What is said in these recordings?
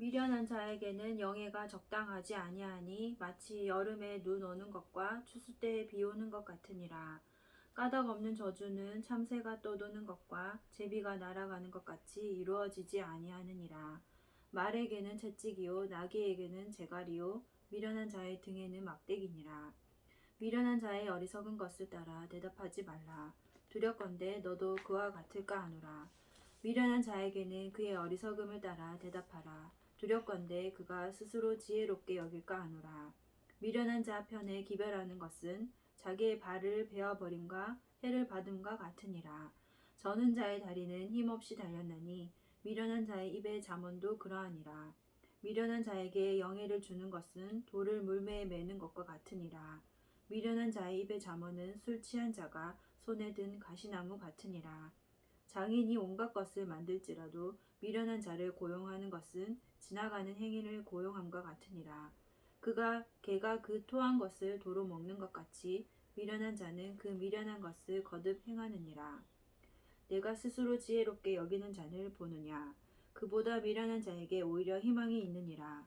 미련한 자에게는 영예가 적당하지 아니하니 마치 여름에 눈 오는 것과 추수 때에 비 오는 것 같으니라. 까닭 없는 저주는 참새가 떠도는 것과 제비가 날아가는 것 같이 이루어지지 아니하느니라. 말에게는 채찍이요 나귀에게는 재갈이요 미련한 자의 등에는 막대기니라. 미련한 자의 어리석은 것을 따라 대답하지 말라. 두렵건대 너도 그와 같을까 하노라. 미련한 자에게는 그의 어리석음을 따라 대답하라. 두렵건대 그가 스스로 지혜롭게 여길까 하노라. 미련한 자 편에 기별하는 것은 자기의 발을 베어버림과 해를 받음과 같으니라. 저는 자의 다리는 힘없이 달렸나니 미련한 자의 입의 잠언도 그러하니라. 미련한 자에게 영예를 주는 것은 돌을 물매에 매는 것과 같으니라. 미련한 자의 입의 잠언은 술 취한 자가 손에 든 가시나무 같으니라. 장인이 온갖 것을 만들지라도 미련한 자를 고용하는 것은 지나가는 행위를 고용함과 같으니라. 그가 개가 그 토한 것을 도로 먹는 것 같이 미련한 자는 그 미련한 것을 거듭 행하느니라. 내가 스스로 지혜롭게 여기는 자를 보느냐. 그보다 미련한 자에게 오히려 희망이 있느니라.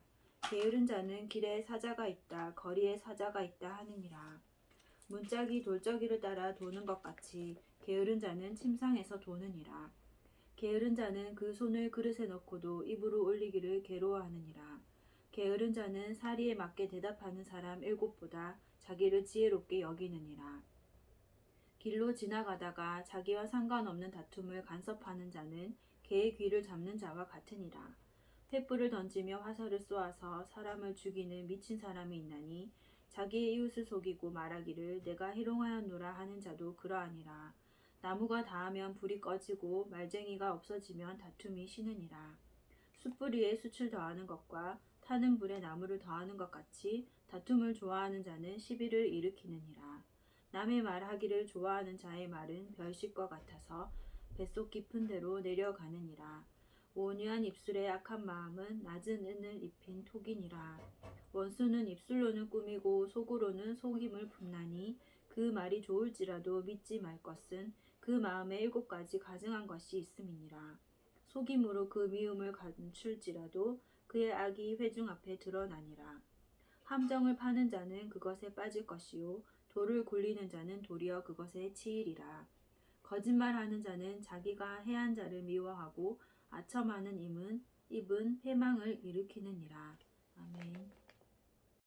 게으른 자는 길에 사자가 있다, 거리에 사자가 있다 하느니라. 문짝이 돌적이를 따라 도는 것 같이 게으른 자는 침상에서 도느니라. 게으른 자는 그 손을 그릇에 넣고도 입으로 올리기를 괴로워하느니라. 게으른 자는 사리에 맞게 대답하는 사람 일곱보다 자기를 지혜롭게 여기느니라. 길로 지나가다가 자기와 상관없는 다툼을 간섭하는 자는 개의 귀를 잡는 자와 같으니라. 횃불을 던지며 화살을 쏘아서 사람을 죽이는 미친 사람이 있나니 자기의 이웃을 속이고 말하기를 내가 희롱하였노라 하는 자도 그러하니라. 나무가 닿으면 불이 꺼지고 말쟁이가 없어지면 다툼이 쉬느니라. 숯불 위에 숯을 더하는 것과 타는 불에 나무를 더하는 것 같이 다툼을 좋아하는 자는 시비를 일으키느니라. 남의 말하기를 좋아하는 자의 말은 별식과 같아서 뱃속 깊은 데로 내려가느니라. 온유한 입술의 악한 마음은 낮은 은을 입힌 톡이니라. 원수는 입술로는 꾸미고 속으로는 속임을 품나니 그 말이 좋을지라도 믿지 말 것은 그 마음에 일곱 가지 가증한 것이 있음이니라. 속임으로 그 미움을 감출지라도 그의 악이 회중 앞에 드러나니라. 함정을 파는 자는 그것에 빠질 것이요 돌을 굴리는 자는 도리어 그것에 치이리라. 거짓말하는 자는 자기가 해한 자를 미워하고 아첨하는 임은 입은 패망을 일으키느니라. 아멘.